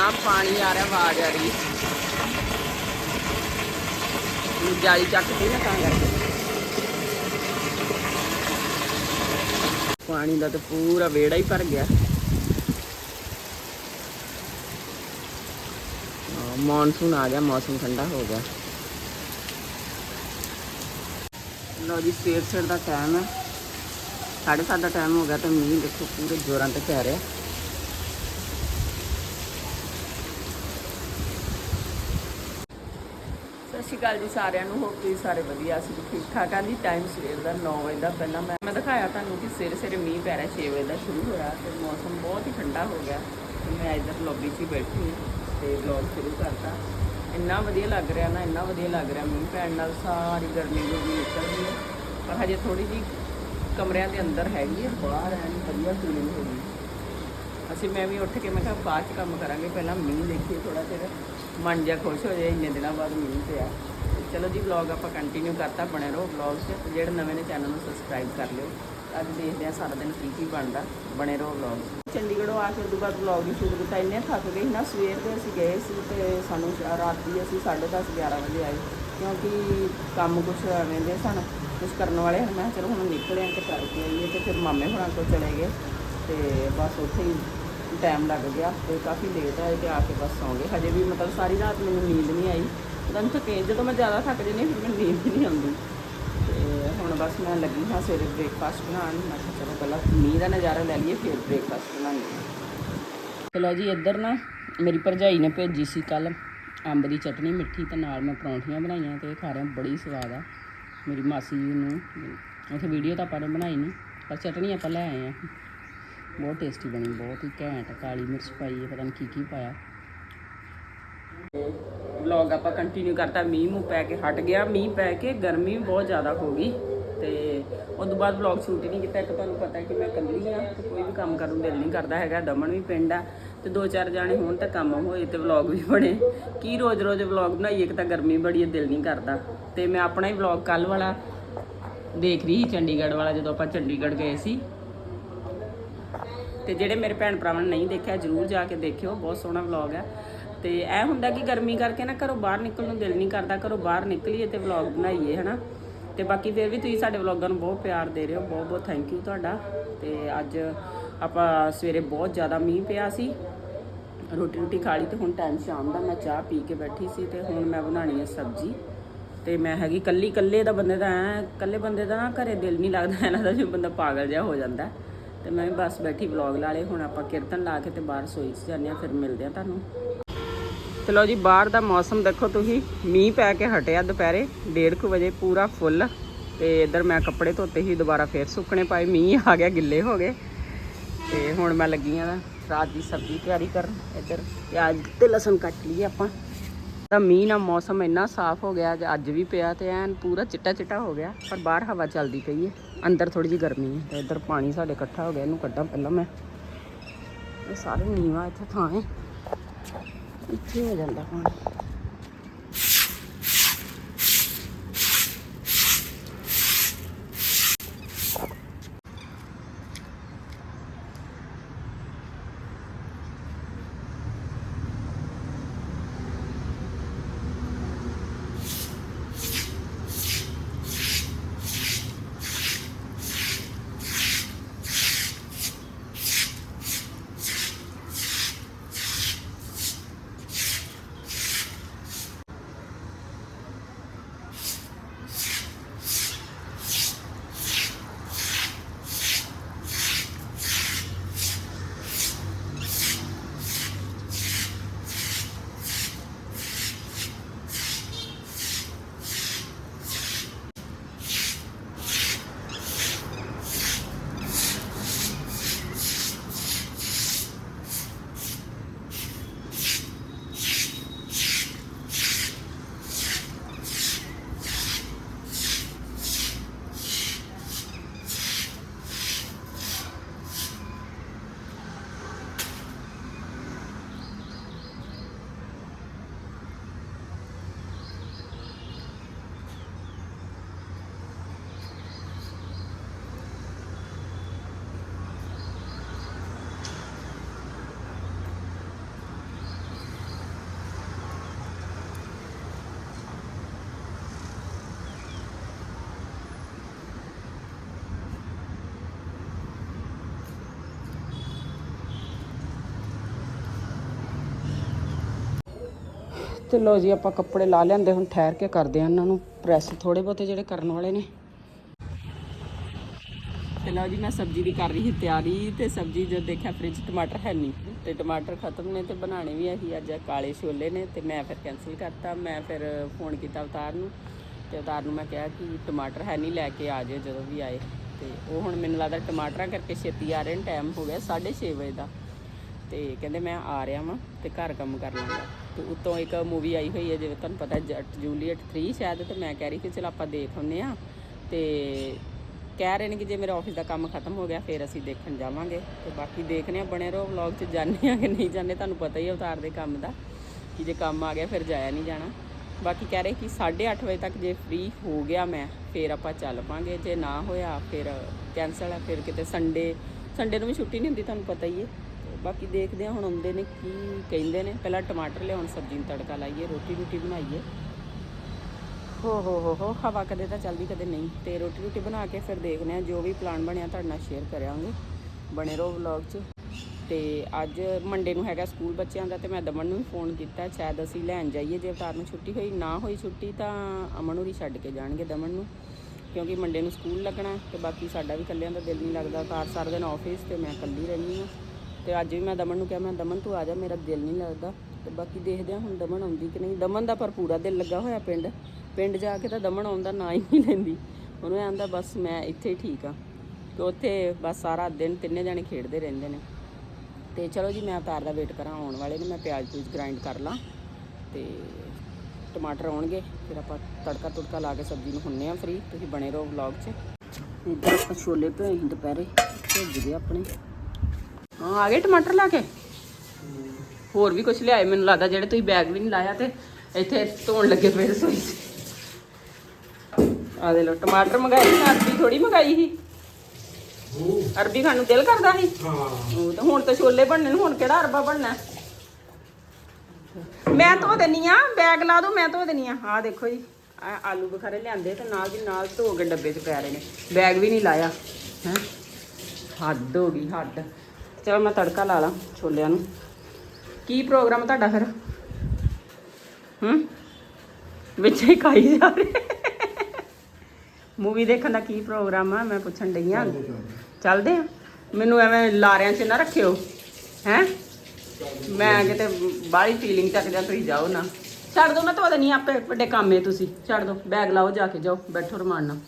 ਇੰਨਾ ਪਾਣੀ ਆ ਰਿਹਾ ਆਵਾਜ਼ ਆ ਰਹੀ। ਇਹ ਜਾਲੀ ਚੱਕਦੀ ਨਾ ਤਾਂ ਕਰਕੇ। ਪਾਣੀ ਦਾ ਤਾਂ ਪੂਰਾ ਵੇੜਾ ਹੀ ਭਰ ਗਿਆ। ਮੌਨਸੂਨ ਆ ਗਿਆ, ਮੌਸਮ ਠੰਡਾ ਹੋ ਗਿਆ। ਲੋ ਜੀ ਸਵੇਰ ਸਵੇਰ ਦਾ ਟਾਈਮ ਹੈ। ਸਾਢੇ ਸੱਤ ਦਾ ਟਾਈਮ ਹੋ ਗਿਆ ਤੇ ਮੀਂਹ ਦੇਖੋ ਪੂਰੇ ਜ਼ੋਰਾਂ ਤੇ ਪੈ ਰਿਹਾ ਸਤਿ ਸ਼੍ਰੀ ਅਕਾਲ ਜੀ ਸਾਰਿਆਂ ਨੂੰ ਹੋਪ ਤੁਸੀਂ ਸਾਰੇ ਵਧੀਆ, ਅਸੀਂ ਠੀਕ ਠਾਕ ਆਂ ਜੀ। ਟਾਈਮ ਸਵੇਰ ਦਾ 9 ਵਜੇ ਦਾ ਪਹਿਲਾਂ ਮੈਂ ਮੈਂ ਦਿਖਾਇਆ ਤੁਹਾਨੂੰ ਕਿ ਸਵੇਰੇ ਸਵੇਰੇ ਮੀਂਹ ਪੈ ਰਿਹਾ 6 ਵਜੇ ਦਾ ਸ਼ੁਰੂ ਹੋਇਆ ਤੇ ਮੌਸਮ ਬਹੁਤ ਹੀ ਠੰਡਾ ਹੋ ਗਿਆ। ਤੇ ਮੈਂ ਇੱਧਰ ਲੌਬੀ 'ਚ ਹੀ ਬੈਠੀ ਹਾਂ ਤੇ ਵਲੌਗ ਸ਼ੁਰੂ ਕਰਤਾ। ਇੰਨਾ ਵਧੀਆ ਲੱਗ ਰਿਹਾ ਨਾ, ਇੰਨਾ ਵਧੀਆ ਲੱਗ ਰਿਹਾ ਮੀਂਹ ਪੈਣ ਨਾਲ, ਸਾਰੀ ਗਰਮੀ ਵੀ ਨਿਕਲ ਗਈ ਹੈ। ਪਰ ਹਜੇ ਥੋੜੀ ਜੀ ਕਮਰਿਆਂ ਦੇ ਅੰਦਰ ਹੈਗੀ ਹੈ, ਬਾਹਰ ਐਨ ਵਧੀਆ ਫੀਲਿੰਗ ਹੋ ਗਈ ਅਸੀਂ ਮੈਂ ਵੀ ਉੱਠ ਕੇ ਮੈਂ ਕਿਹਾ ਬਾਅਦ ਚ ਕੰਮ ਕਰਾਂਗੇ, ਪਹਿਲਾਂ ਮੀਂਹ ਦੇਖੀਏ ਥੋੜਾ ਜਿਹਾ ਮਨ ਜਿਹਾ ਖੁਸ਼ ਹੋ ਜਾਏ, ਇੰਨੇ ਦਿਨਾਂ ਬਾਅਦ ਮੀਂਹ ਪਿਆ। ਤੇ ਚਲੋ ਜੀ ਵਲੌਗ ਆਪਾਂ ਕੰਟੀਨਿਊ ਕਰਤਾ, ਬਣੇ ਰਹੋ ਵਲੌਗ 'ਚ ਜਿਹੜੇ ਨਵੇਂ ਨੇ ਚੈਨਲ ਨੂੰ ਸਬਸਕ੍ਰਾਈਬ ਕਰ ਲਿਓ। ਅੱਜ ਦੇਖਦੇ ਆ ਸਾਰਾ ਦਿਨ ਕੀ ਕੀ ਬਣਦਾ। ਬਣੇ ਰਹੋ ਵਲੌਗ ਚੰਡੀਗੜ੍ਹੋਂ ਆ ਕੇ ਉਦੋਂ ਬਾਅਦ ਵਲੌਗ ਵੀ ਸ਼ੁਰੂ ਕੀਤਾ। ਇੰਨੇ ਥੱਕ ਗਏ ਨਾ, ਸਵੇਰ ਦੇ ਅਸੀਂ ਗਏ ਸੀ ਤੇ ਸਾਨੂੰ ਰਾਤ ਦੀ ਅਸੀਂ 10:30 11 ਵਜੇ ਆਏ। ਕਿਉਂਕਿ ਕੰਮ ਕੁਛ ਐਵੇਂ ਦੇ ਸਨ, ਕੁਛ ਕਰਨ ਵਾਲੇ ਹਨ। ਮੈਂ ਕਿਹਾ ਚਲੋ ਹੁਣ ਨਿਕਲੇ ਆ ਤੇ ਕਰਕੇ ਆਈਏ ਤੇ ਫਿਰ ਮਾਮੇ ਹੋਰਾਂ ਕੋਲ ਚਲੇ ਗਏ। ਤੇ ਬਸ ਉੱਥੇ ਹੀ ਟਾਈਮ ਲੱਗ ਗਿਆ ਤੇ ਕਾਫੀ ਲੇਟ ਆਏ ਤੇ ਆ ਕੇ ਬਸ ਸੌਂ ਗਏ। ਹਜੇ ਵੀ ਮਤਲਬ ਸਾਰੀ ਰਾਤ ਮੈਨੂੰ ਨੀਂਦ ਨਹੀਂ ਆਈ। ਪਤਾ ਨਹੀਂ ਥਕੇ ਜਦੋਂ ਮੈਂ ਜ਼ਿਆਦਾ ਥੱਕ ਜਾਂਦੀ ਫਿਰ ਮੈਨੂੰ ਨੀਂਦ ਨਹੀਂ ਆਉਂਦੀ। ਤੇ ਹੁਣ ਬਸ ਮੈਂ ਲੱਗੀ ਹਾਂ ਸਵੇਰੇ ਬ੍ਰੇਕਫਾਸਟ ਬਣਾਉਣ। ਮੈਂ ਕਿਹਾ ਚਲੋ ਪਹਿਲਾਂ ਮੀਂਹ ਦਾ ਨਜ਼ਾਰਾ ਲੈ ਲਈਏ, ਫਿਰ ਬ੍ਰੇਕਫਾਸਟ ਬਣਾਉਂਗੇ ਚਲੋ ਜੀ, ਇੱਧਰ ਨਾ ਮੇਰੀ ਭਰਜਾਈ ਨੇ ਭੇਜੀ ਸੀ ਕੱਲ ਅੰਬ ਦੀ ਚਟਨੀ, ਮਿੱਠੀ ਤੇ ਨਾਲ ਮੈਂ ਪਰੌਂਠੀਆਂ ਬਣਾਈਆਂ ਤੇ ਇਹ ਖਾ ਰਿਹਾ ਬੜੀ ਸਵਾਦ ਆ। ਮੇਰੀ ਮਾਸੀ ਜੀ ਨੂੰ, ਉੱਥੇ ਵੀਡੀਓ ਤਾਂ ਆਪਾਂ ਨੇ ਬਣਾਈ ਨਹੀਂ ਪਰ ਚਟਨੀ ਆਪਾਂ ਲੈ ਆਏ ਆ ਬਹੁਤ ਟੇਸਟੀ ਬਣੀ, ਬਹੁਤ ਹੀ ਘੈਂਟ, ਕਾਲੀ ਮਿਰਚ ਪਾਈ ਹੈ, ਪਤਾ ਨਹੀਂ ਕੀ ਕੀ ਪਾਇਆ। ਵਲੌਗ ਆਪਾਂ ਕੰਟੀਨਿਊ ਕਰਤਾ, ਮੀਂਹ ਮੂੰਹ ਪੈ ਕੇ ਹਟ ਗਿਆ, ਮੀਂਹ ਪੈ ਕੇ ਗਰਮੀ ਬਹੁਤ ਜ਼ਿਆਦਾ ਹੋ ਗਈ। ਤੇ ਉਸ ਤੋਂ ਬਾਅਦ ਵਲੌਗ ਸ਼ੂਟ ਹੀ ਨਹੀਂ ਕੀਤਾ, ਇੱਕ ਤੁਹਾਨੂੰ ਪਤਾ ਕਿ ਮੈਂ ਇਕੱਲੀ ਆ, ਤੇ ਕੋਈ ਵੀ ਕੰਮ ਕਰਨ ਨੂੰ ਦਿਲ ਨਹੀਂ ਕਰਦਾ ਹੈਗਾ, ਦਮਨ ਵੀ ਪਿੰਡ ਆ, ਤੇ ਦੋ ਚਾਰ ਜਾਣੇ ਹੋਣ ਤਾਂ ਕੰਮ ਹੋਏ ਤੇ ਵਲੌਗ ਵੀ ਬਣੇ। ਕੀ ਰੋਜ਼-ਰੋਜ਼ ਵਲੌਗ ਬਣਾਈਏ, ਇੱਕ ਤਾਂ ਗਰਮੀ ਬੜੀ ਹੈ, ਦਿਲ ਨਹੀਂ ਕਰਦਾ। ਤੇ ਮੈਂ ਆਪਣਾ ਹੀ ਵਲੌਗ ਕੱਲ ਵਾਲਾ ਦੇਖ ਰਹੀ ਚੰਡੀਗੜ੍ਹ ਵਾਲਾ, ਜਦੋਂ ਆਪਾਂ ਚੰਡੀਗੜ੍ਹ ਗਏ ਸੀ। ਤੇ ਜਿਹੜੇ ਮੇਰੇ ਭੈਣ ਭਰਾਵਾਂ ਨੇ ਨਹੀਂ ਦੇਖਿਆ, ਜਰੂਰ ਜਾ ਕੇ ਦੇਖਿਓ, ਬਹੁਤ ਸੋਹਣਾ ਵਲੌਗ ਹੈ ਤੇ ਇਹ ਹੁੰਦਾ ਕਿ ਗਰਮੀ ਕਰਕੇ ਨਾ ਘਰੋਂ ਬਾਹਰ ਨਿਕਲਣ ਨੂੰ ਦਿਲ ਨਹੀਂ ਕਰਦਾ, ਘਰੋਂ ਬਾਹਰ ਨਿਕਲੀਏ ਤੇ ਵਲੌਗ ਬਣਾਈਏ, ਹਨਾ। ਤੇ ਬਾਕੀ ਫਿਰ ਵੀ ਤੁਸੀਂ ਸਾਡੇ ਵਲੌਗਾਂ ਨੂੰ ਬਹੁਤ ਪਿਆਰ ਦੇ ਰਹੇ ਹੋ, ਬਹੁਤ ਬਹੁਤ ਥੈਂਕ ਯੂ ਤੁਹਾਡਾ। ਤੇ ਅੱਜ ਆਪਾਂ ਸਵੇਰੇ ਬਹੁਤ ਜ਼ਿਆਦਾ ਮੀਂਹ ਪਿਆ ਸੀ। ਰੋਟੀ ਰੋਟੀ ਖਾ ਲਈ ਤੇ ਹੁਣ ਟਾਈਮ ਸ਼ਾਮ ਦਾ, ਮੈਂ ਚਾਹ ਪੀ ਕੇ ਬੈਠੀ ਸੀ ਤੇ ਹੁਣ ਮੈਂ ਬਣਾਣੀ ਹੈ ਸਬਜ਼ੀ। ਤੇ ਮੈਂ ਹੈਗੀ ਕੱਲੀ ਕੱਲੇ ਦਾ ਬੰਦੇ ਦਾ ਐ ਕੱਲੇ ਬੰਦੇ ਦਾ ਨਾ ਘਰੇ ਦਿਲ ਨਹੀਂ ਲੱਗਦਾ ਇਹਨਾਂ ਦਾ ਜੇ ਬੰਦਾ ਪਾਗਲ ਜਿਹਾ ਹੋ ਜਾਂਦਾ। ਤੇ ਮੈਂ ਵੀ ਬਸ ਬੈਠੀ ਵਲੌਗ ਲਾ ਲਏ ਹੁਣ ਆਪਾਂ ਕੀਰਤਨ ਲਾ ਕੇ ਤੇ ਬਾਹਰ ਸੋਈ 'ਚ ਜਾਂਦੇ ਆ ਫਿਰ ਮਿਲਦੇ ਆ ਤੁਹਾਨੂੰ। ਚਲੋ ਜੀ, ਬਾਹਰ ਦਾ ਮੌਸਮ ਦੇਖੋ ਤੁਸੀਂ, ਮੀਂਹ ਪੈ ਕੇ ਹਟਿਆ ਦੁਪਹਿਰੇ 1:30 ਵਜੇ ਪੂਰਾ ਫੁੱਲ, ਤੇ ਇੱਧਰ ਮੈਂ ਕੱਪੜੇ ਧੋਤੇ ਸੀ, ਦੁਬਾਰਾ ਫੇਰ ਸੁੱਕਣੇ ਪਾਏ, ਮੀਂਹ ਆ ਗਿਆ, ਗਿੱਲੇ ਹੋ ਗਏ। ਤੇ ਹੁਣ ਮੈਂ ਲੱਗੀ ਆ ਰਾਤ ਦੀ ਸਬਜ਼ੀ ਤਿਆਰੀ ਕਰਨ, ਇੱਧਰ ਪਿਆਜ਼ ਤੇ ਲਸਣ ਕੱਟ ਲਈਏ ਆਪਾਂ। ਤਾਂ ਮੀਂਹ ਨਾਲ ਮੌਸਮ ਇੰਨਾ ਸਾਫ਼ ਹੋ ਗਿਆ, ਅੱਜ- ਅੱਜ ਵੀ ਪਿਆ ਤੇ ਐਨ ਪੂਰਾ ਚਿੱਟਾ ਚਿੱਟਾ ਹੋ ਗਿਆ, ਪਰ ਬਾਹਰ ਹਵਾ ਚੱਲਦੀ ਪਈ ਹੈ। ਅੰਦਰ ਥੋੜੀ ਜਿਹੀ ਗਰਮੀ ਹੈ ਤੇ ਇੱਧਰ ਪਾਣੀ ਸਾਡੇ ਇਕੱਠਾ ਹੋ ਗਿਆ, ਇਹਨੂੰ ਕੱਢਾਂ ਪਹਿਲਾਂ ਮੈਂ। ਇਹ ਸਾਰੇ ਨੀਵਾ ਇੱਥੇ ਥਾਂ ਹੈ। ਇੱਥੇ ਹੋ ਜਾਂਦਾ ਪਾਣੀ। ਤੇ ਲੋ ਜੀ, ਆਪਾਂ ਕੱਪੜੇ ਲਾ ਲੈਂਦੇ ਹੁਣ ਠਹਿਰ ਕੇ ਕਰਦੇ ਆ ਉਹਨਾਂ ਨੂੰ ਪ੍ਰੈਸ ਥੋੜੇ ਬਹੁਤੇ ਜਿਹੜੇ ਕਰਨ ਵਾਲੇ ਨੇ। ਤੇ ਲਓ ਜੀ, ਮੈਂ ਸਬਜ਼ੀ ਦੀ ਕਰ ਰਹੀ ਸੀ ਤਿਆਰੀ ਤੇ ਸਬਜ਼ੀ ਜਦ ਦੇਖਿਆ ਫ੍ਰਿਜ ਟਮਾਟਰ ਹੈ ਨਹੀਂ। ਤੇ ਟਮਾਟਰ ਖਤਮ ਨੇ ਤੇ ਬਣਾਣੇ ਵੀ ਆਹੀ, ਅੱਜ ਕਾਲੇ ਛੋਲੇ ਨੇ ਤੇ ਮੈਂ ਫਿਰ ਕੈਨਸਲ ਕਰਤਾ, ਮੈਂ ਫਿਰ ਫੋਨ ਕੀਤਾ ਅਵਤਾਰ ਨੂੰ ਤੇ ਅਵਤਾਰ ਨੂੰ ਮੈਂ ਕਿਹਾ ਕਿ ਟਮਾਟਰ ਹੈ ਨਹੀਂ, ਲੈ ਕੇ ਆ ਜਾਇਓ ਜਦੋਂ ਵੀ ਆਏ। ਤੇ ਉਹ ਹੁਣ ਮੈਨੂੰ ਲੱਗਦਾ ਟਮਾਟਰਾਂ ਕਰਕੇ ਛੇਤੀ ਆ ਰਹੇ ਨੇ ਟਾਈਮ ਹੋ ਗਿਆ 6:30 ਵਜੇ ਦਾ। ਤੇ ਕਹਿੰਦੇ ਮੈਂ ਆ ਰਿਹਾ ਵਾਂ ਤੇ ਘਰ ਕੰਮ ਕਰ ਲਾਂਗਾ। ਤੇ ਉਤੋਂ ਇੱਕ ਮੂਵੀ ਆਈ ਹੋਈ ਹੈ, ਜਿਵੇਂ ਤੁਹਾਨੂੰ ਪਤਾ ਜੱਟ ਜੂਲੀਅਟ 3 ਸ਼ਾਇਦ, ਤੇ ਮੈਂ ਕਹਿ ਰਹੀ ਕਿ ਚਲ ਆਪਾਂ ਦੇਖ ਆਉਂਦੇ ਆ ਤੇ ਕਹਿ ਰਹੇ ਨੇ ਕਿ ਜੇ ਮੇਰਾ ਆਫਿਸ ਦਾ ਕੰਮ ਖਤਮ ਹੋ ਗਿਆ, ਫਿਰ ਅਸੀਂ ਦੇਖਣ ਜਾਵਾਂਗੇ। ਤੇ ਬਾਕੀ ਦੇਖਨੇ ਆ ਬਣੇ ਰਹੋ ਵਲੌਗ 'ਚ ਜਾਂਦੇ ਆ ਕਿ ਨਹੀਂ ਜਾਂਦੇ ਤੁਹਾਨੂੰ ਪਤਾ ਹੀ ਹੈ ਉਤਾਰ ਦੇ ਕੰਮ ਦਾ, ਕਿ ਜੇ ਕੰਮ ਆ ਗਿਆ, ਫਿਰ ਜਾਇਆ ਨਹੀਂ ਜਾਣਾ। ਬਾਕੀ ਕਹਿ ਰਹੇ ਕਿ 8:30 ਵਜੇ ਤੱਕ ਜੇ ਫ੍ਰੀ ਹੋ ਗਿਆ ਮੈਂ, ਫਿਰ ਆਪਾਂ ਚੱਲ ਪਾਂਗੇ। ਜੇ ਨਾ ਹੋਇਆ, ਫਿਰ ਕੈਨਸਲ ਆ, ਫਿਰ ਕਿਤੇ ਸੰਡੇ ਸੰਡੇ ਨੂੰ ਵੀ ਛੁੱਟੀ ਨਹੀਂ ਹੁੰਦੀ, ਤੁਹਾਨੂੰ ਪਤਾ ਹੀ ਹੈ। ਬਾਕੀ ਦੇਖਦੇ ਹਾਂ ਹੁਣ ਆਉਂਦੇ ਨੇ ਕੀ ਕਹਿੰਦੇ ਨੇ। ਪਹਿਲਾਂ ਟਮਾਟਰ ਲਿਆਉਣ, ਸਬਜ਼ੀ ਨੂੰ ਤੜਕਾ ਲਾਈਏ, ਰੋਟੀ ਰੋਟੀ ਬਣਾਈਏ। ਹੋ ਹੋ ਹੋ ਹੋ, ਹਵਾ ਕਦੇ ਤਾਂ ਚੱਲਦੀ, ਕਦੇ ਨਹੀਂ। ਤੇ ਰੋਟੀ ਰੋਟੀ ਬਣਾ ਕੇ ਫਿਰ ਦੇਖਦੇ ਹਾਂ, ਜੋ ਵੀ ਪਲਾਨ ਬਣਿਆ ਤੁਹਾਡੇ ਨਾਲ ਸ਼ੇਅਰ ਕਰਾਂਗੇ ਬਣੇ ਰਹੋ ਵਲੌਗ 'ਚ। ਤੇ ਅੱਜ ਮੰਡੇ ਨੂੰ ਹੈਗਾ ਸਕੂਲ ਬੱਚਿਆਂ ਦਾ ਤੇ ਮੈਂ ਦਮਨ ਨੂੰ ਵੀ ਫੋਨ ਕੀਤਾ, ਸ਼ਾਇਦ ਅਸੀਂ ਲੈਣ ਜਾਈਏ, ਜੇ ਅਵਤਾਰ ਨੂੰ ਛੁੱਟੀ ਹੋਈ, ਨਾ ਹੋਈ ਛੁੱਟੀ ਤਾਂ ਅਮਨ ਹੋਰੀ ਛੱਡ ਕੇ ਜਾਣਗੇ ਦਮਨ ਨੂੰ, ਕਿਉਂਕਿ ਮੰਡੇ ਨੂੰ ਸਕੂਲ ਲੱਗਣਾ ਤੇ ਬਾਕੀ ਸਾਡਾ ਵੀ ਇਕੱਲਿਆਂ ਦਾ ਦਿਲ ਨਹੀਂ ਲੱਗਦਾ। ਕਾਰ ਸਾਰਾ ਦਿਨ ਆਫਿਸ ਤੇ ਮੈਂ ਇਕੱਲੀ ਰਹਿੰਦੀ ਹਾਂ। ਤੇ ਅੱਜ ਵੀ ਮੈਂ ਦਮਨ ਨੂੰ ਕਿਹਾ, ਮੈਂ ਦਮਨ ਤੂੰ ਆ ਜਾ, ਮੇਰਾ ਦਿਲ ਨਹੀਂ ਲੱਗਦਾ। ਤੇ ਬਾਕੀ ਦੇਖਦੇ ਹਾਂ ਹੁਣ ਦਮਨ ਆਉਂਦੀ ਕਿ ਨਹੀਂ। ਦਮਨ ਦਾ ਪਰ ਪੂਰਾ ਦਿਲ ਲੱਗਾ ਹੋਇਆ ਪਿੰਡ। ਪਿੰਡ ਜਾ ਕੇ ਤਾਂ ਦਮਨ ਆਉਂਦਾ ਨਾ ਹੀ ਨਹੀਂ ਲੈਂਦੀ। ਉਹਨੂੰ ਐਂ ਆਂਦਾ, ਬਸ ਮੈਂ ਇੱਥੇ ਹੀ ਠੀਕ ਆ। ਤੇ ਉੱਥੇ ਬਸ ਸਾਰਾ ਦਿਨ ਤਿੰਨੇ ਜਣੇ ਖੇਡਦੇ ਰਹਿੰਦੇ ਨੇ। ਤੇ ਚਲੋ ਜੀ, ਮੈਂ ਅਵਤਾਰ ਦਾ ਵੇਟ ਕਰਾਂ, ਆਉਣ ਵਾਲੇ ਨੇ, ਮੈਂ ਪਿਆਜ਼ ਪੂਜ ਗ੍ਰਾਈਂਡ ਕਰ ਲਾਂ। ਤੇ ਟਮਾਟਰ ਆਉਣਗੇ, ਫਿਰ ਆਪਾਂ ਤੜਕਾ ਤੁੜਕਾ ਲਾ ਕੇ ਸਬਜ਼ੀ ਨੂੰ ਹੁੰਨੇ ਆ ਫਰੀ ਤੁਸੀਂ ਬਣੇ ਰਹੋ ਵਲੌਗ 'ਚ। ਇੱਧਰ ਆਪਾਂ ਛੋਲੇ ਭੇਜ ਦੁਪਹਿਰੇ ਭੇਜ ਗਏ ਆਪਣੇ। ਹਾਂ ਆ ਗਏ ਟਮਾਟਰ ਲਾ ਕੇ? ਹੋਰ ਵੀ ਕੁਝ ਲਿਆਏ? ਮੈਨੂੰ ਲੱਗਦਾ ਜਿਹੜੇ ਤੁਸੀਂ ਬੈਗ ਵੀ ਨਹੀਂ ਲਾਇਆ ਤੇ ਇੱਥੇ ਧੋਣ ਲੱਗੇ ਪਏ ਰਸੋਈ 'ਚ। ਆ ਦੇ ਲੋ ਟਮਾਟਰ ਮੰਗਾਏ ਸੀ ਅਰਬੀ ਥੋੜੀ ਮੰਗਾਈ ਸੀ। ਅਰਬੀ ਖਾਣ ਨੂੰ ਦਿਲ ਕਰਦਾ ਸੀ। ਹਾਂ। ਉਹ ਤਾਂ ਹੁਣ ਤਾਂ ਛੋਲੇ ਬਣਨੇ ਨੂੰ ਹੁਣ ਕਿਹੜਾ ਅਰਬਾ ਬਣਨਾ? ਮੈਂ ਧੋ ਦੇਣੀ ਆ ਬੈਗ ਲਾ ਦੋ ਮੈਂ ਧੋ ਦੇਣੀ ਆ। ਆਹ ਦੇਖੋ ਜੀ ਆ ਆਲੂ ਬੁਖਾਰੇ ਲਿਆਂਦੇ ਤੇ ਨਾਲ ਦੀ ਨਾਲ ਧੋ ਕੇ ਡੱਬੇ 'ਚ ਪੈ ਰਹੇ ਨੇ। ਬੈਗ ਵੀ ਨਹੀਂ ਲਾਇਆ। ਹੈ? ਹੱਦ ਹੋ ਗਈ ਹੱਦ। ਚਲੋ ਮੈਂ ਤੜਕਾ ਲਾ ਲਾਂ ਛੋਲਿਆਂ ਨੂੰ। ਕੀ ਪ੍ਰੋਗਰਾਮ ਤੁਹਾਡਾ ਫਿਰ? ਹੂੰ? ਵਿੱਚ ਹੀ ਖਾਈ ਜਾ ਰਹੇ। ਮੂਵੀ ਦੇਖਣ ਦਾ ਕੀ ਪ੍ਰੋਗਰਾਮ ਆ? ਮੈਂ ਪੁੱਛਣ ਡਈ ਆ। ਚੱਲਦੇ ਆ? ਮੈਨੂੰ ਐਵੇਂ ਲਾਰਿਆਂ 'ਚ ਨਾ ਰੱਖਿਓ। ਹੈ? ਮੈਂ ਕਿਤੇ ਬਾਹਲੀ ਫੀਲਿੰਗ ਚੱਕ ਜਾਂ ਤੁਸੀਂ ਜਾਓ ਨਾ। ਛੱਡ ਦੋ ਨਾ ਤੁਹਾਡੇ ਨਹੀਂ ਆਪੇ ਵੱਡੇ ਕੰਮ ਏ ਤੁਸੀਂ। ਛੱਡ ਦੋ ਬੈਗ ਲਾਓ ਜਾ ਕੇ ਜਾਓ ਬੈਠੋ ਰਮਾਨ ਨਾਲ।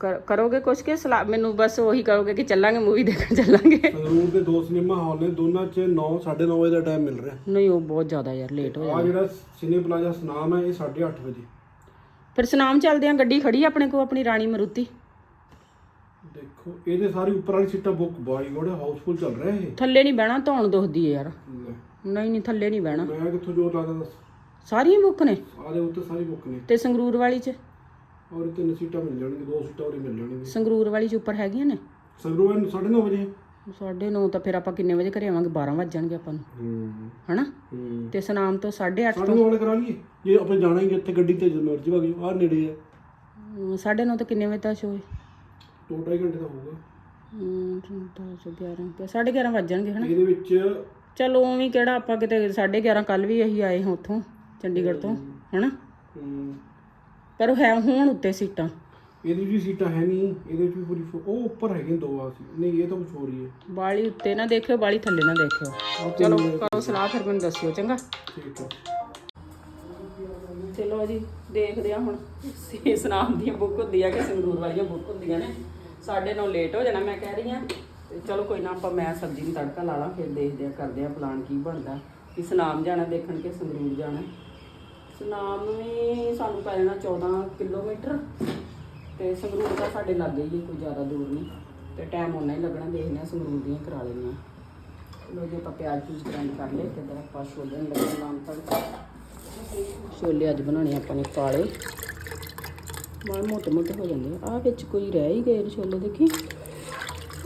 ਕਰੋਗੇ ਕੁਛ ਕਿ ਸਲਾਹ ਮੈਨੂੰ ਬਸ ਉਹੀ ਕਰੋਗੇ ਕਿ ਚੱਲਾਂਗੇ ਮੂਵੀ ਦੇਖਣ ਚੱਲਾਂਗੇ? ਸੰਗਰੂਰ ਦੇ ਦੋ ਸਿਨੇਮਾ ਹਾਲ ਨੇ ਦੋਨਾਂ 'ਚ 9 9:30 ਵਜੇ ਦਾ ਟਾਈਮ ਮਿਲ ਰਿਹਾ। ਨਹੀਂ ਉਹ ਬਹੁਤ ਜ਼ਿਆਦਾ ਯਾਰ ਲੇਟ ਹੋ ਆ ਜਿਹੜਾ ਸਿਨੇ ਪਲਾਜ਼ਾ ਸਨਾਮ ਹੈ ਇਹ 8:30 ਵਜੇ। ਫਿਰ ਸਨਾਮ ਚੱਲਦੇ ਆ ਗੱਡੀ ਖੜੀ ਆ ਆਪਣੇ ਕੋਲ ਆਪਣੀ ਰਾਣੀ ਮਰੂਤੀ? ਦੇਖੋ ਇਹਦੇ ਸਾਰੀ ਉੱਪਰ ਵਾਲੀ ਸੀਟਾਂ ਬੁੱਕ ਗੋੜੇ ਹਾਊਸਫੁੱਲ ਚੱਲ ਰਿਹਾ ਇਹ। ਥੱਲੇ ਨਹੀਂ ਬਹਿਣਾ ਧੌਣ ਦੁਖਦੀ ਹੈ ਯਾਰ। ਨਹੀਂ ਨਹੀਂ ਥੱਲੇ ਨਹੀਂ ਬਹਿਣਾ। ਮੈਂ ਕਿੱਥੋਂ ਜੋਰ ਲਾਦਾ ਦੱਸ? ਸਾਰੀਆਂ ਬੁੱਕ ਨੇ? ਆਦੇ ਉੱਤੇ ਸਾਰੀ ਬੁੱਕ ਨੇ। ਤੇ ਸੰਗਰੂਰ ਵਾਲੀ 'ਚ? ਔਰ ਤਿੰਨ ਸੀਟਾਂ ਮਿਲ ਜਾਣਗੀਆਂ ਦੋ ਸੀਟਾਂ ਹੋਰ ਮਿਲ ਜਾਣਗੀਆਂ। ਸੰਗਰੂਰ ਵਾਲੀ 'ਚ ਉੱਪਰ ਹੈਗੀਆਂ ਨੇ? ਸੰਗਰੂਰ 9:30 ਵਜੇ। ਸਾਢੇ ਨੌ ਤਾਂ ਫਿਰ ਆਪਾਂ ਕਿੰਨੇ ਵਜੇ ਘਰੇ ਆਵਾਂਗੇ? 12 ਵੱਜ ਜਾਣਗੇ ਆਪਾਂ ਨੂੰ। ਹੂੰ। ਹਨਾ? ਹੂੰ। ਤੇ ਸਨਾਮ ਤੋਂ 8:30 ਸਾਡੇ ਨੂੰ ਵਾਲੇ ਕਰਾ ਲਈਏ ਜੇ ਆਪਾਂ ਜਾਣਾ ਹੀ ਇੱਥੇ ਗੱਡੀ ਤੇ ਜਦੋਂ ਮਰਜ਼ੀ ਵਗ ਜਾਓ ਆ ਨੇੜੇ ਆ ਤੋਂ 9:30 ਤੋਂ ਕਿੰਨੇ ਵਜੇ ਤੱਕ ਸ਼ੋਅ ਦੋ ਢਾਈ ਘੰਟੇ ਦਾ ਹੋਊਗਾ। ਹੂੰ 10 11 11:30 ਵੱਜ ਜਾਣਗੇ ਹਨਾ? ਇਹਦੇ ਵਿੱਚ ਚਲੋ ਉਵੇਂ ਕਿਹੜਾ ਆਪਾਂ ਕਿਤੇ 11:30 ਕੱਲ ਵੀ ਅਸੀਂ ਆਏ ਹਾਂ ਉੱਥੋਂ ਚੰਡੀਗੜ੍ਹ ਤੋਂ ਹਨਾ? ਹੂੰ। ਪਰ ਹੈ ਹੁਣ ਉੱਤੇ ਸੀਟਾਂ। ਇਹਦੇ ਵਿੱਚ ਵੀ ਸੀਟਾਂ ਹੈ ਨਹੀਂ ਇਹਦੇ ਵਿੱਚ ਵੀ ਪੂਰੀ ਫੁ- ਉਹ ਉੱਪਰ ਹੈਗੀਆਂ ਦੋ ਆ ਸੀ। ਨਹੀਂ ਇਹ ਤਾਂ ਕੁਝ ਹੋਰ ਹੀ ਹੈ। ਬਾਲੀ ਉੱਤੇ ਨਾ ਦੇਖਿਓ ਬਾਲੀ ਥੱਲੇ ਨਾ ਦੇਖਿਓ। ਚਲੋ ਕਰੋ ਸਲਾਹ ਫਿਰ ਮੈਨੂੰ ਦੱਸਿਓ ਚੰਗਾ? ਠੀਕ ਹੈ। ਚਲੋ ਜੀ ਦੇਖਦੇ ਆ ਹੁਣ। ਸੀ ਸਨਾਮ ਦੀਆਂ ਬੁੱਕ ਹੁੰਦੀਆਂ ਕਿ ਸੰਗਰੂਰ ਵਾਲੀਆਂ ਬੁੱਕ ਹੁੰਦੀਆਂ ਨੇ। ਸਾਡੇ ਨਾਲ ਲੇਟ ਹੋ ਜਾਣਾ ਮੈਂ ਕਹਿ ਰਹੀ ਆ ਤੇ ਚਲੋ ਕੋਈ ਨਾ ਆਪਾਂ ਮੈਂ ਸਬਜ਼ੀ ਨੂੰ ਤੜਕਾ ਲਾ ਲਾਂ ਫਿਰ ਦੇਖਦੇ ਆ ਕਰਦੇ ਆ ਪਲਾਨ ਕੀ ਬਣਦਾ। ਕਿ ਸਨਾਮ ਜਾਣਾ ਦੇਖਣ ਕਿ ਸੰਗਰੂਰ ਜਾਣਾ। ਸੁਨਾਮ ਵੀ ਸਾਨੂੰ ਪੈ ਜਾਣਾ 14 ਕਿਲੋਮੀਟਰ ਤੇ ਸੰਗਰੂਰ ਤਾਂ ਸਾਡੇ ਲਾਗੇ ਹੀ ਹੈ, ਕੋਈ ਜ਼ਿਆਦਾ ਦੂਰ ਨਹੀਂ। ਤੇ ਟਾਈਮ ਉਹਨਾਂ ਹੀ ਲੱਗਣਾ ਦੇਖਦੇ ਹਾਂ ਸੰਗਰੂਰ ਦੀਆਂ ਕਰਾ ਲੈਂਦੇ ਆ ਲੋ ਜੀ ਆਪਾਂ ਪਿਆਜ਼ ਪੂਜ ਗ੍ਰਾਈਂਡ ਕਰ ਲਏ ਤੇ ਇਧਰ ਆਪਾਂ ਛੋਲੇ ਨੂੰ ਲੱਗੇ ਲਾਉਣ ਤੜਕਾ ਛੋਲੇ ਅੱਜ ਬਣਾਉਣੇ ਆਪਾਂ ਨੇ ਕਾਲੇ। ਮਾੜੇ ਮੋਟੇ ਮੋਟੇ ਹੋ ਜਾਂਦੇ ਆ। ਆਹ ਵਿੱਚ ਕੋਈ ਰਹਿ ਹੀ ਗਏ ਨੇ ਛੋਲੇ ਦੇਖੀ।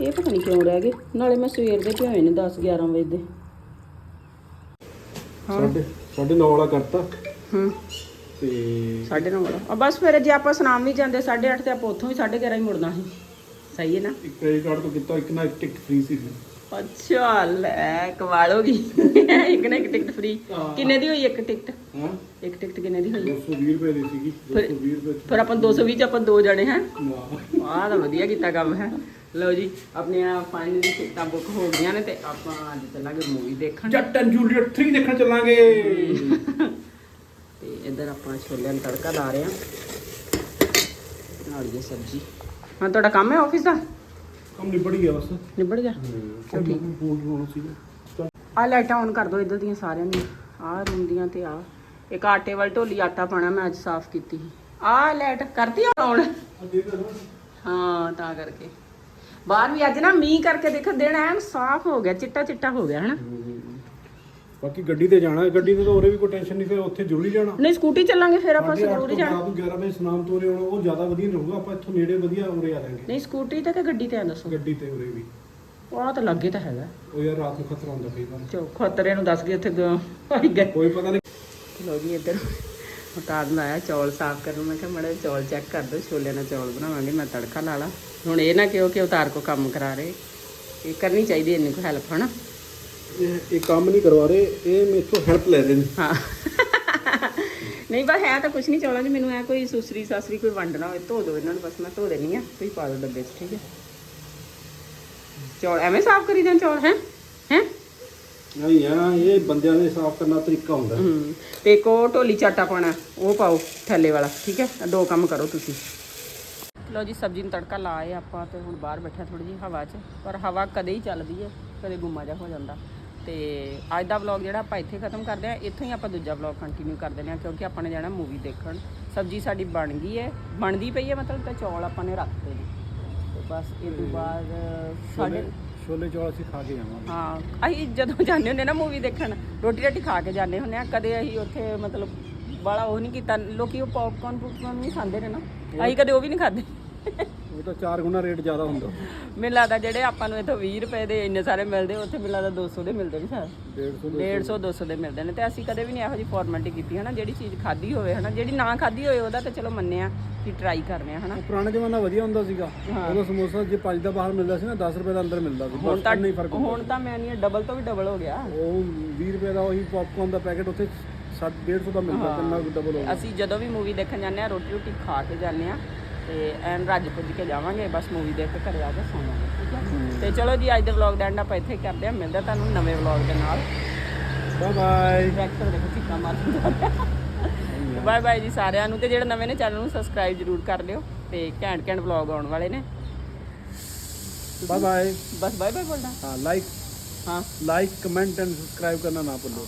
ਇਹ ਪਤਾ ਨਹੀਂ ਕਿਉਂ ਰਹਿ ਗਏ। ਨਾਲੇ ਮੈਂ ਸਵੇਰ ਦੇ ਭਿਓਏ ਨੇ 10 11 ਵਜੇ ਦੇ। ਸਾਡੇ ਸਾਡੇ ਨੌ ਵਾਲਾ ਕਰਤਾ। ਹੂੰ। ਤੇ 9:30 ਆ ਬਸ ਫਿਰ ਜੇ ਆਪਾਂ ਸੁਨਾਮ ਵੀ ਜਾਂਦੇ 8:30 ਤੇ ਆਪਾਂ ਉੱਥੋਂ ਵੀ 11:30 ਹੀ ਮੁੜਨਾ ਸੀ। ਸਹੀ ਹੈ ਨਾ? ਇੱਕ ਕ੍ਰੈਡਿਟ ਕਾਰਡ ਤੋਂ ਕੀਤਾ ਇੱਕ ਨਾ ਇੱਕ ਟਿਕਟ ਫ੍ਰੀ ਸੀ ਫਿਰ। ਅੱਛਾ ਲੈ ਕਮਾਲ ਹੋ ਗਈ। ਇੱਕ ਨਾ ਇੱਕ ਟਿਕਟ ਫ੍ਰੀ। ਕਿੰਨੇ ਦੀ ਹੋਈ ਇੱਕ ਟਿਕਟ ਹਾਂ। ਇੱਕ ਟਿਕਟ ਕਿੰਨੇ ਦੀ ਹੋਈ? 220 ਰੁਪਏ ਦੀ ਸੀਗੀ ਫਿਰ- 220 ਰੁਪਏ ਫਿਰ ਆਪਾਂ 220 ਚ ਆਪਾਂ ਦੋ ਜਣੇ ਹੈ? ਵਾਹ। ਆਹ ਤਾਂ ਵਧੀਆ ਕੀਤਾ ਕੰਮ ਹੈ? ਲਓ ਜੀ ਆਪਣੀਆਂ ਫਾਈਨਲੀ ਟਿਕਟਾਂ ਬੁੱਕ ਹੋ ਗਈਆਂ ਨੇ ਤੇ ਆਪਾਂ ਅੱਜ ਚੱਲਾਂਗੇ ਮੂਵੀ ਦੇਖਣ। ਜੱਟ ਐਂਡ ਜੂਲੀਅਟ 3 ਦੇਖਣ ਚੱਲਾਂਗੇ। ਇੱਧਰ ਆਪਾਂ ਛੋਲਿਆਂ ਨੂੰ ਤੜਕਾ ਲਾ ਰਹੇ ਹਾਂ। ਨਾਲ ਇਹ ਸਬਜ਼ੀ। ਹਾਂ ਤੁਹਾਡਾ ਕੰਮ ਹੈ ਆਫਿਸ ਦਾ? ਕੰਮ ਨਿਬੜ ਗਿਆ ਬਸ। ਨਿਬੜ ਗਿਆ? ਚਲ ਠੀਕ ਲਾਉਣਾ ਸੀਗਾ ਆ ਲਾਈਟਾਂ ਔਨ ਕਰ ਦਿਓ ਇੱਧਰ ਦੀਆਂ ਸਾਰਿਆਂ ਦੀਆਂ। ਆਹ ਰੂਮ ਦੀਆਂ ਤੇ ਆ ਇੱਕ ਆਟੇ ਵਾਲੀ ਢੋਲੀ ਆਟਾ ਪਾਣਾ ਮੈਂ ਅੱਜ ਸਾਫ਼ ਕੀਤੀ ਸੀ। ਆਹ ਲਾਈਟ ਕਰਤੀ ਔਨ ਹਾਂ ਤਾਂ ਕਰਕੇ। ਬਾਹਰ ਵੀ ਅੱਜ ਨਾ ਮੀਂਹ ਕਰਕੇ ਦੇਖ ਦਿਨ ਐਨ ਸਾਫ਼ ਹੋ ਗਿਆ ਚਿੱਟਾ ਚਿੱਟਾ ਹੋ ਗਿਆ ਹਨਾ? ਬਾਕੀ ਗੱਡੀ ਤੇ ਜਾਣਾ ਗੱਡੀ ਤੇ ਤਾਂ ਉਰੇ ਵੀ ਕੋਈ ਟੈਨਸ਼ਨ ਨਹੀਂ ਫਿਰ ਉੱਥੇ ਜ਼ਰੂਰੀ ਜਾਣਾ। ਨਹੀਂ ਸਕੂਟੀ ਚੱਲਾਂਗੇ ਫਿਰ ਆਪਾਂ ਜ਼ਰੂਰ ਜਾਣਾ। ਨੂੰ 11 ਵਜੇ ਸਨਾਮ ਤੋਂ ਉਰੇ ਆਉਣਾ ਉਹ ਜ਼ਿਆਦਾ ਵਧੀਆ ਰਹੂਗਾ ਆਪਾਂ ਇੱਥੋਂ ਨੇੜੇ ਵਧੀਆ ਉਰੇ ਆ ਜਾਾਂਗੇ। ਨਹੀਂ ਸਕੂਟਰੀ ਤੇ ਕਿ ਗੱਡੀ ਤੇ ਆ ਦੱਸੋ? ਗੱਡੀ ਤੇ ਉਰੇ ਵੀ। ਉਹ ਤਾਂ ਲੱਗੇ ਤਾਂ ਹੈਗਾ। ਉਹ ਯਾਰ ਰਾਤ ਨੂੰ ਖਤਰਾ ਹੁੰਦਾ ਕਈ ਵਾਰ। ਚੋ ਖਤਰੇ ਨੂੰ ਦੱਸ ਕੇ ਉੱਥੇ ਭਾਈ ਗਏ। ਕੋਈ ਪਤਾ ਨਹੀਂ। ਲੋ ਜੀ ਇੱਧਰ ਉਤਾਰਨ ਆਇਆ ਚੌਲ ਸਾਫ਼ ਕਰਨ ਮੈਂ ਕਿਹਾ ਮੜੇ ਚੌਲ ਚੈੱਕ ਕਰ ਦਿਓ ਛੋਲਿਆਂ ਨਾਲ ਚੌਲ ਬਣਾਵਾਂਗੇ ਮੈਂ ਤੜਕਾ ਲਾ ਲਾ। ਹੁਣ ਇਹ ਨਾ ਕਿਉਂ ਕਿ ਉਤਾਰ ਕੋ ਕੰਮ ਕਰਾ ਰਹੇ। ਇਹ ਕਰਨੀ ਚਾਹੀਦੀ ਇੰਨੀ ਕੋ ਹੈਲਪ ਹਨਾ? ਇਹ ਇਹ ਕੰਮ ਨਹੀਂ ਕਰਵਾ ਰਹੇ ਇਹ ਮੇਥੋਂ ਹੈਲਪ ਲੈ ਰਹੇ ਨੇ। ਹਾਂ। ਨਹੀਂ ਬਸ ਹੈ ਤਾਂ ਕੁਝ ਨਹੀਂ ਚੌਲਾਂ 'ਚ ਮੈਨੂੰ ਐ ਕੋਈ ਸੁਸਰੀ ਸਾਸਰੀ ਕੋਈ ਵੰਡਣਾ ਹੋਵੇ ਧੋ ਦਿਓ ਇਹਨਾਂ ਨੂੰ ਬਸ ਮੈਂ ਧੋ ਦੇਣੀ ਆ ਤੁਸੀਂ ਪਾ ਦਿਓ ਡੱਬੇ 'ਚ ਠੀਕ ਹੈ। ਚੌਲ ਐਵੇਂ ਸਾਫ਼ ਕਰੀ ਜਾਂ ਚੌਲ ਹੈ? ਹੈ? ਨਹੀਂ ਆ ਇਹ ਬੰਦਿਆਂ ਦੇ ਸਾਫ਼ ਕਰਨ ਤਰੀਕਾ ਹੁੰਦਾ। ਹੂੰ ਤੇ ਉਹ ਢੋਲੀ ਚਾਟਾ ਪਾਣਾ ਉਹ ਪਾਓ ਥੱਲੇ ਵਾਲਾ ਠੀਕ ਹੈ? ਦੋ ਕੰਮ ਕਰੋ ਤੁਸੀਂ। ਲਓ ਜੀ ਸਬਜ਼ੀ ਨੂੰ ਤੜਕਾ ਲਾਏ ਆਪਾਂ ਤੇ ਹੁਣ ਬਾਹਰ ਬੈਠਾ ਥੋੜੀ ਜਿਹੀ ਹਵਾ 'ਚ ਪਰ ਹਵਾ ਕਦੇ ਹੀ ਚੱਲਦੀ ਹੈ ਕਦੇ ਗੁੰਮਾ ਜਾ ਹੋ ਜਾਂਦਾ। ਤੇ ਅੱਜ ਦਾ ਵਲੌਗ ਜਿਹੜਾ ਆਪਾਂ ਇੱਥੇ ਖਤਮ ਕਰਦੇ ਆ ਇੱਥੋਂ ਹੀ ਆਪਾਂ ਦੂਜਾ ਵਲੌਗ ਕੰਟੀਨਿਊ ਕਰ ਦਿੰਦੇ ਆ ਕਿਉਂਕਿ ਆਪਾਂ ਨੇ ਜਾਣਾ ਮੂਵੀ ਦੇਖਣ। ਸਬਜ਼ੀ ਸਾਡੀ ਬਣ ਗਈ ਹੈ। ਬਣਦੀ ਪਈ ਹੈ ਮਤਲਬ ਤੇ ਚੌਲ ਆਪਾਂ ਨੇ ਰੱਖਤੇ ਨੇ। ਤੇ ਬਸ ਇਹ ਤੋਂ ਬਾਅਦ ਸਾਡੇ ਛੋਲੇ ਚੌਲ ਅਸੀਂ ਖਾ ਕੇ ਜਾਵਾਂਗੇ। ਹਾਂ ਅਸੀਂ ਜਦੋਂ ਜਾਂਦੇ ਹੁੰਦੇ ਨਾ ਮੂਵੀ ਦੇਖਣ ਰੋਟੀ ਰਾਟੀ ਖਾ ਕੇ ਜਾਂਦੇ ਹੁੰਦੇ ਆ ਕਦੇ ਅਸੀਂ ਉੱਥੇ ਮਤਲਬ ਬਾਲਾ ਉਹ ਨਹੀਂ ਕੀਤਾ ਲੋਕੀ ਉਹ ਪੌਪਕਾਰਨ ਪੂਪਕਾਰਨ ਨਹੀਂ ਖਾਂਦੇ ਨੇ ਨਾ। ਅਸੀਂ ਕਦੇ ਉਹ ਵੀ ਨਹੀਂ ਖਾਦੇ ਉਹ ਤਾਂ 4 ਗੁਣਾ ਰੇਟ ਜ਼ਿਆਦਾ ਹੁੰਦਾ। ਮੈਨੂੰ ਲੱਗਦਾ ਜਿਹੜੇ ਆਪਾਂ ਨੂੰ ਇੱਥੋਂ 20 ਰੁਪਏ ਦੇ ਇੰਨੇ ਸਾਰੇ ਮਿਲਦੇ ਉੱਥੇ ਮੈਨੂੰ ਲੱਗਦਾ 200 ਦੇ ਮਿਲਦੇ ਨੇ ਸ਼ਾਇਦ 150 150 200 ਦੇ ਮਿਲਦੇ ਨੇ। ਤੇ ਅਸੀਂ ਕਦੇ ਵੀ ਨਹੀਂ ਇਹੋ ਜਿਹੀ ਫਾਰਮੈਲਿਟੀ ਕੀਤੀ ਹਨਾ? ਜਿਹੜੀ ਚੀਜ਼ ਖਾਦੀ ਹੋਵੇ ਹਨਾ? ਜਿਹੜੀ ਨਾ ਖਾਦੀ ਹੋਵੇ ਉਹਦਾ ਤਾਂ ਚਲੋ ਮੰਨਿਆ ਕਿ ਟਰਾਈ ਕਰਨੇ ਆ ਹਨਾ? ਪੁਰਾਣਾ ਜ਼ਮਾਨਾ ਵਧੀਆ ਹੁੰਦਾ ਸੀਗਾ। ਹਾਂ। ਉਦੋਂ ਸਮੋਸਾ ਜੇ 5 ਦਾ ਬਾਹਰ ਮਿਲਦਾ ਸੀ ਨਾ 10 ਰੁਪਏ ਦਾ ਅੰਦਰ ਮਿਲਦਾ ਸੀ। ਹੁਣ ਬਸ ਤਾਂ ਨਹੀਂ ਫ਼ਰਕ ਹੁੰਦਾ ਹੁਣ ਤਾਂ ਮੈਂ ਨਹੀਂ ਡਬਲ ਤੋਂ ਵੀ ਡਬਲ ਹੋ ਗਿਆ। ਉਹ 20 ਰੁਪਏ ਦਾ ਉਹੀ ਪੌਪਕਾਰਨ ਦਾ ਪੈਕੇਟ ਉੱਥੇ 150 ਦਾ ਮਿਲਦਾ ਕਿੰਨਾ ਡਬਲ ਹੋ ਗਿਆ। ਅਸੀਂ ਜਦੋਂ ਵੀ ਮੂਵੀ ਦੇਖਣ ਜਾਂਦੇ ਆ ਰੋਟੀ ਰੋਟੀ ਖਾ ਕੇ ਜਾਂਦੇ ਆ ਤੇ ਐਨ ਰੱਜ ਪੁੱਜ ਕੇ ਜਾਵਾਂਗੇ ਬਸ ਮੂਵੀ ਦੇਖ ਕੇ ਘਰੇ ਆ ਕੇ ਸੌਵਾਂਗੇ। ਠੀਕ ਹੈ। ਤੇ ਚਲੋ ਜੀ ਅੱਜ ਦੇ ਵਲੌਗ ਦਾ ਐਂਡ ਆਪਾਂ ਇੱਥੇ ਹੀ ਕਰਦੇ ਆ ਮਿਲਦੇ ਤੁਹਾਨੂੰ ਨਵੇਂ ਵਲੌਗ ਦੇ ਨਾਲ। ਬਾਏ ਬਾਏ ਟਰੈਕਟਰ ਦੇਖੋ ਚਿੱਕਾ ਮਾਰਦਾ ਬਾਏ ਬਾਏ ਜੀ ਸਾਰਿਆਂ ਨੂੰ। ਤੇ ਜਿਹੜੇ ਨਵੇਂ ਨੇ ਚੈਨਲ ਨੂੰ ਸਬਸਕ੍ਰਾਈਬ ਜਰੂਰ ਕਰ ਲਿਓ। ਤੇ ਘੈਂਟ ਘੈਂਟ ਵਲੌਗ ਆਉਣ ਵਾਲੇ ਨੇ। ਬਾਏ ਬਾਏ ਬਸ ਬਾਏ ਬਾਏ ਬੋਲਦਾ। ਹਾਂ ਲਾਈਕ ਹਾਂ। ਲਾਈਕ ਕਮੈਂਟ ਐਂਡ ਸਬਸਕ੍ਰਾਈਬ ਕਰਨਾ ਨਾ ਭੁੱਲੋ।